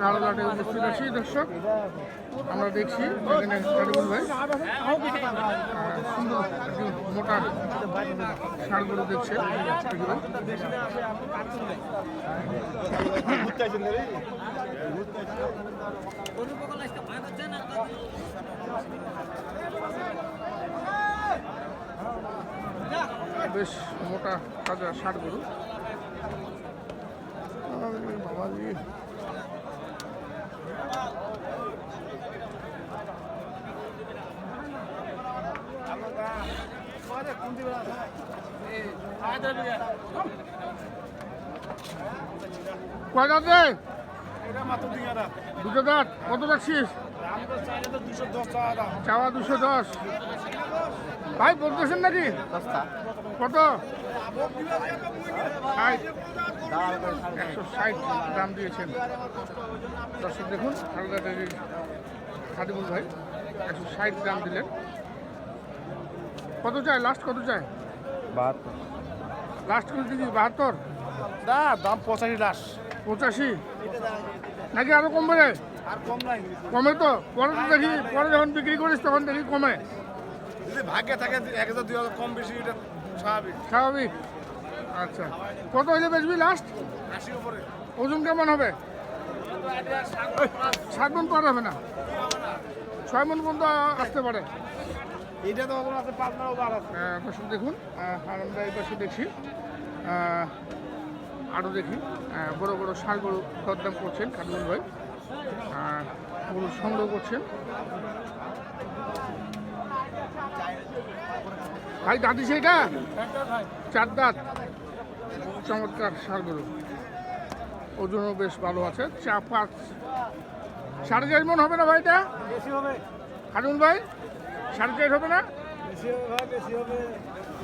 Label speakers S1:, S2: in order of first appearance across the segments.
S1: কালোঘাটে উপস্থিত আছি, দর্শক। আমরা দেখছি এখানে সুন্দর মোটা ষাঁড়গুলো দেখছে। বেশ মোটা, তাজা আরে বাবাজি। কয় দাঁতে দুটো দাঁত কত রাখছিস? চাওয়া দুশো দশ। ভাই বলতেছেন নাকি? কত? একশো ষাট দাম দিয়েছেন। দর্শক দেখুন হালদাটের খাদিমুল ভাই একশো ষাট দাম দিলেন। কত চাই লাস্ট কত চাই
S2: বাহাত্তর।
S1: লাস্ট কত দিদি বাহাত্তর?
S2: না দাম পঁচাশি লাশ
S1: পঁচাশি? নাকি আরও কমবে রে
S2: আর কম নাই।
S1: কমে তো। পরে তো দেখি পরে যখন বিক্রি করিস তখন দেখি কমে।
S2: যদি ভাগ্যে থাকে এক হাজার দুই হাজার কম বেশি এটা স্বাভাবিক।
S1: স্বাভাবিক। আচ্ছা। কত হইলে বেচবি লাস্ট
S2: আশির উপরে।
S1: ওজন কেমন হবে? সাত। মন পার হবে না? ছয় মন পর্যন্ত আসতে পারে।
S2: এইটা তো ওগুলো আছে পাঁচ নাও বার আছে।
S1: দেখুন। আহ, আমরা এই পাশে দেখছি আরও দেখি। বড় বড় ষাঁড় গরু দরদাম করছেন খাদুল ভাই। গরু সংগ্রহ করছেন। ভাই দাঁতি সেইটা চার দাঁত। চমৎকার ষাঁড় গরু। ওজনও বেশ ভালো আছে। চা পাঁচ সাড়ে চার মন হবে না ভাইটা
S2: বেশি হবে।
S1: খাদুল ভাই? সাড়ে চার হবে না?
S2: বেশি হবে ভাই বেশি হবে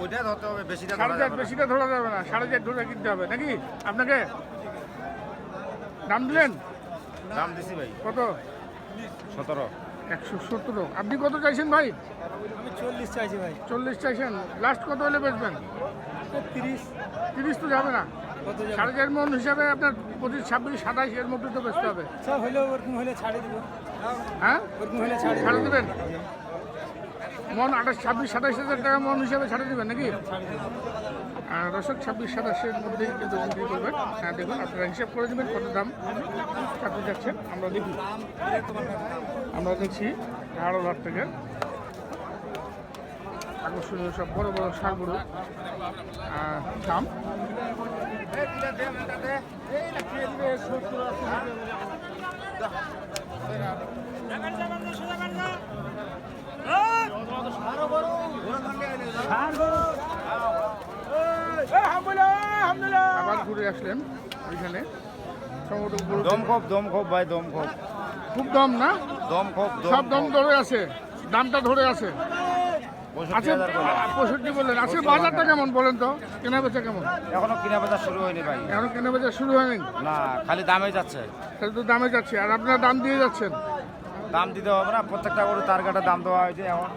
S2: ওইটা ধরতে হবে বেশিটা
S1: সাড়ে চার বেশিটা ধরা যাবে না সাড়ে চার ধরে কিনতে হবে। নাকি? আপনাকে দাম দিলেন?
S2: দাম দিছি ভাই।
S1: কত?
S2: সতেরো।
S1: একশো সত্তর আপনি কত চাইছেন ভাই?
S2: আমি চল্লিশ চাইছি ভাই।
S1: চল্লিশ চাইছেন। লাস্ট কত হলে বেচবেন?
S2: তিরিশ।
S1: তিরিশ তো যাবে না। সাড়ে চার মন হিসাবে আপনার পঁচিশ ছাব্বিশ সাতাশ এর মধ্যে তো বেচতে হবে।
S2: সব হলেও ওরকম হলে ছাড়ে দিব।
S1: হ্যাঁ?
S2: ওরকম হলে ছাড়ে
S1: ছাড়ে দেবেন? মন আঠাশ, ছাব্বিশ, সাতাশ হাজার টাকা মন হিসাবে ছাড়ে দেবেন নাকি? দশক ছাব্বিশ, সাতাশের মধ্যেই কিন্তু বিক্রি করবেন। হ্যাঁ দেখুন, আপনারা হিসাব করে দেবেন কত দাম চাকরি যাচ্ছেন। আমরা দেখি। আমরা দেখছি হাড়োঘাট থেকে আকর্ষণীয় সব বড় বড় সারগুলো দাম। আবার ঘুরে আসলেন ওইখানে সম্ভবত গরু
S2: দম খোপ দম খোপ ভাই দম খোপ
S1: খুব দাম না?
S2: দম খোপ
S1: সব দাম ধরে আছে। দামটা ধরে আছে।
S2: পঁয়ষট্টি
S1: আছে পঁয়ষট্টি বললেন। আছে বাজারটা কেমন বলেন তো? কেনা বেচা কেমন?
S2: এখনও কিনা বেচা শুরু হয়নি ভাই।
S1: এখন কেনা বেচা শুরু হয়নি?
S2: না খালি দামে যাচ্ছে।
S1: তো দামে যাচ্ছে। আর আপনারা দাম দিয়ে যাচ্ছেন?
S2: দাম দিতে হবে না, প্রত্যেকটা গরু তার কাটা দাম দেওয়া হয়েছে, এখন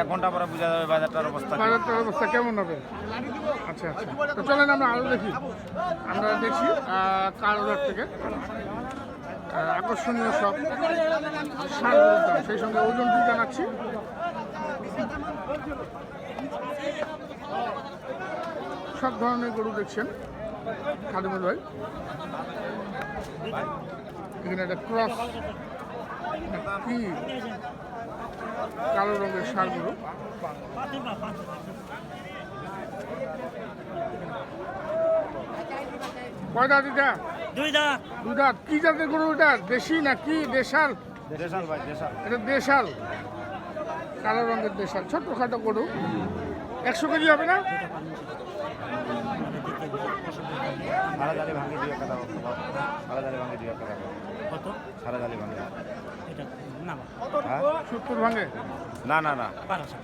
S2: এক ঘণ্টা পরে বোঝা যাবে বাজারটার অবস্থা।
S1: বাজারটার অবস্থা কেমন হবে? আচ্ছা আচ্ছা। তো চলেন আমরা আরও দেখি। আমরা দেখছি কারোর থেকে। আকর্ষণীয় সব সেই সঙ্গে ওজনটি জানাচ্ছি? সব ধরনের গরু দেখছেন, খাদিমুল ভাই। এখানে একটা ক্রস কি কালো রঙের সার গরু কয় দাঁত এটা?
S3: দুই দাঁত।
S1: দুই দাঁত। কি জাতের গরু এটা? দেশি না কি দেশাল?
S2: দেশাল ভাই দেশাল।
S1: এটা দেশাল। কালো রঙের দেশাল। ছোট্টখাটো গরু। একশো কেজি হবে না?
S2: সারা জালি ভাঙি দিয়ে কথা সারা জালি ভাঙি দিয়ে কথা
S3: কত?
S2: সারা জালি ভাঙি।
S3: এটা না
S2: হ্যাঁ?
S1: সত্তর ভাঙে?
S2: না না না।
S3: বারোশো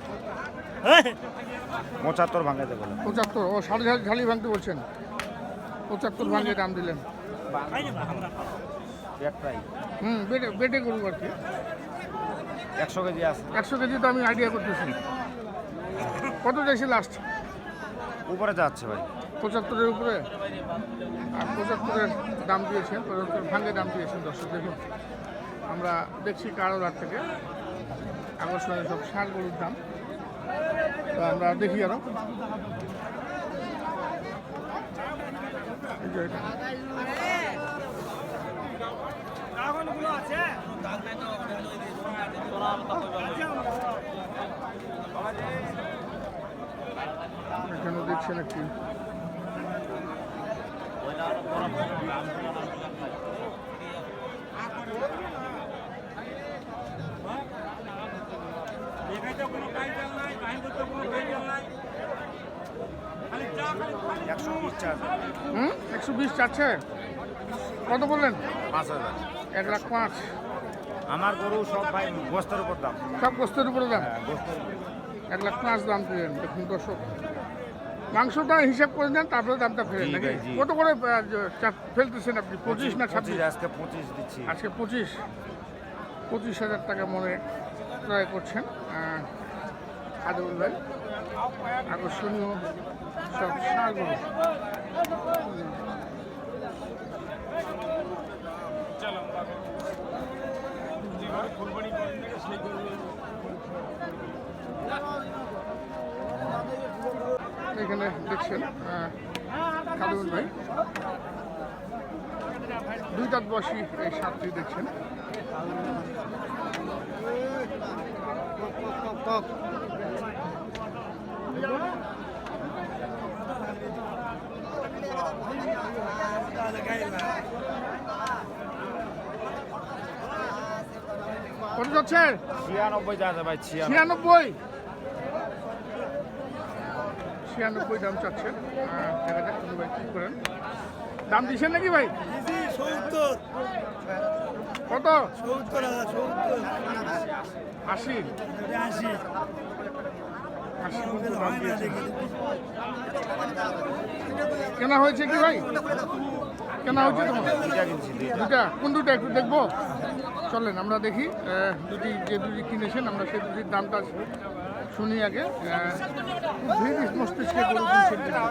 S2: পঁচাত্তর ভাঙাইতে
S1: পঁচাত্তর? ও সাড়ে ঝালি ঝালি ভাঙতে বলছেন। পঁচাত্তর ভাঙে দাম দিলেন। হুম বেটে বেটে আর কি।
S2: একশো কেজি আছে।
S1: একশো কেজি তো আমি আইডিয়া করতেছি। কত চাইছি লাস্ট
S2: উপরে যাচ্ছে ভাই।
S1: পঁচাত্তরের উপরে, আর পঁচাত্তরের দাম দিয়েছেন, পঁচাত্তর ভাঙ্গে দাম দিয়েছেন দর্শক, দেখুন। আমরা দেখছি কারোর থেকে আকর্ষণীয় সব ষাঁড় গরুর দাম। তো আমরা দেখি আরও। এই যে এটা। এখানে দেখছেন একটি
S2: একশো বিশ
S1: হুম একশো বিশ চাচ্ছে? কত বললেন?
S2: পাঁচ হাজার।
S1: এক লাখ পাঁচ।
S2: আমার গরু সব ভাই গোস্তের উপর দাম।
S1: সব উপরে দাম?
S2: হ্যাঁ গোস্তের উপর।
S1: এক লাখ পাঁচ দাম পেলেন দেখুন দর্শক। মাংসটা হিসাব করে দেন তারপরে দামটা ফেলেন
S2: জি।
S1: নাকি কত করে ফেলতেছেন আপনি? পঁচিশ না ছাব্বিশ?
S2: আজকে পঁচিশ দিচ্ছি।
S1: আজকে পঁচিশ। পঁচিশ হাজার টাকা মনে ক্রয় করছেন আদুল ভাই। আকর্ষণীয় সব সাগর এখানে দেখছেন আহ, খাদিমুল ভাই। দুই দাঁত বসি এই সাপটি দেখছেন। কত যাচ্ছে?
S2: ছিয়ানব্বই যাচ্ছে ভাই ছিয়ানব্বই?
S1: ছিয়ানব্বই দাম চাচ্ছেন। দেখা যাক ভাই করেন। দাম দিচ্ছেন নাকি ভাই?
S3: সত্তর।
S1: কত?
S3: সত্তর
S1: আশি।
S3: আশি।
S1: কেনা হয়েছে কি ভাই? কেনা হয়েছে দুটা কোন দুটা একটু দেখব। চলেন আমরা দেখি দুটি যে দুটি কিনেছেন আমরা সেই দুটির দামটা শুনি আগে। ধীর মস্তিষ্কে গরু কিনছেন কিন্তু।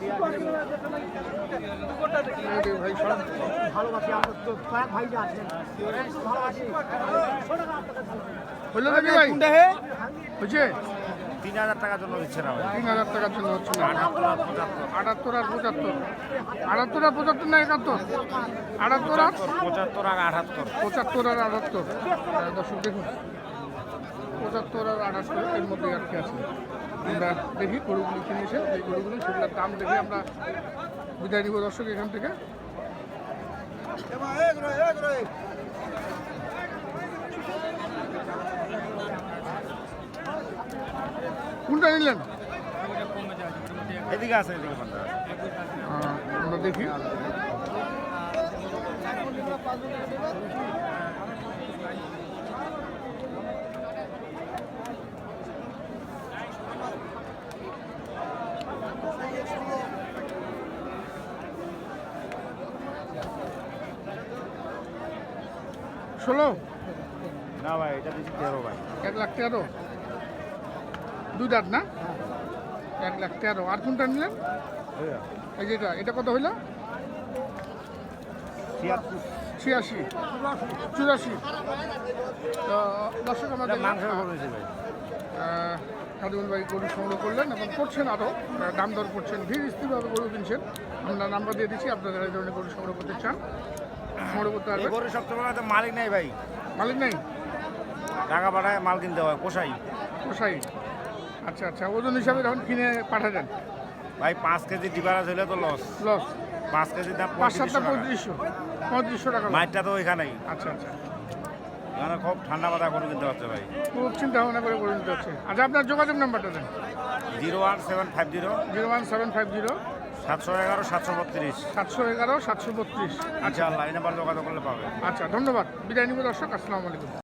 S1: যে হলো নাকি ভাই? হয়েছে?
S2: তিন হাজার টাকার জন্য দিচ্ছে না
S1: তিন হাজার টাকার জন্য হচ্ছে না।
S2: আটাত্তর আর পঁচাত্তর।
S1: আটাত্তর আর পঁচাত্তর। না একাত্তর? আটাত্তর আর?
S2: পঁচাত্তর আর আটাত্তর।
S1: পঁচাত্তর আর আটাত্তর। দর্শক দেখুন পঁচাত্তর আর আটাত্তর এর মধ্যে আটকে আছে? আমরা দেখি গরুগুলি কিনেছেন এই গরুগুলি সেগুলোর দাম দেখে আমরা বিদায় নিব দর্শক এখান থেকে। কোনটা নিলেন?
S2: এদিকে আছে
S1: আমরা দেখি। ষোলো?
S2: না ভাই এটা দিচ্ছি তেরো ভাই।
S1: এক লাখ তেরো? দুই দাঁত না? এক লাখ তেরো। আর কোনটা নিলেন? এই যেটা এটা কত হইল? ছিয়াশি। চুরাশি। তো দর্শক আমাদের খাদিমুল ভাই গরু সংগ্রহ করলেন এবং করছেন আরও দাম দর করছেন। ধীর স্থিরভাবে গরু কিনছেন। আমরা নাম্বার দিয়ে দিচ্ছি আপনারা এই ধরনের গরু সংগ্রহ করতে চান। সংগ্রহ করতে
S2: এই গরু সবচেয়ে বড় মালিক নেই ভাই।
S1: মালিক নেই?
S2: টাকা পাঠায় মাল কিনতে হয় কোষাই
S1: কোসাই আচ্ছা আচ্ছা ওজন হিসাবে যখন কিনে পাঠাতেন
S2: ভাই পাঁচ কেজি ডিবারাজ হলে তো লস
S1: লস
S2: পাঁচ কেজির দাম
S1: পাঁচ সাতটা
S2: পঁয়ত্রিশশো।
S1: পঁয়ত্রিশশো। টাকা।
S2: মাইটটা তো ওইখানেই।
S1: আচ্ছা আচ্ছা।
S2: এখানে খুব ঠান্ডা মাথা করে কিনতে হচ্ছে ভাই।
S1: খুব চিন্তা ভাবনা করে করে নিতে হচ্ছে। আচ্ছা আপনার যোগাযোগ নাম্বারটা দেন।
S2: Zero one seven five zero.
S1: Zero one seven five zero.
S2: সাতশো এগারো সাতশো বত্রিশ।
S1: সাতশো এগারো সাতশো বত্রিশ।
S2: আচ্ছা আল্লাহ এই নাম্বার যোগাযোগ করলে পাবে।
S1: আচ্ছা ধন্যবাদ। বিদায় নিব দর্শক আসসালামু আলাইকুম।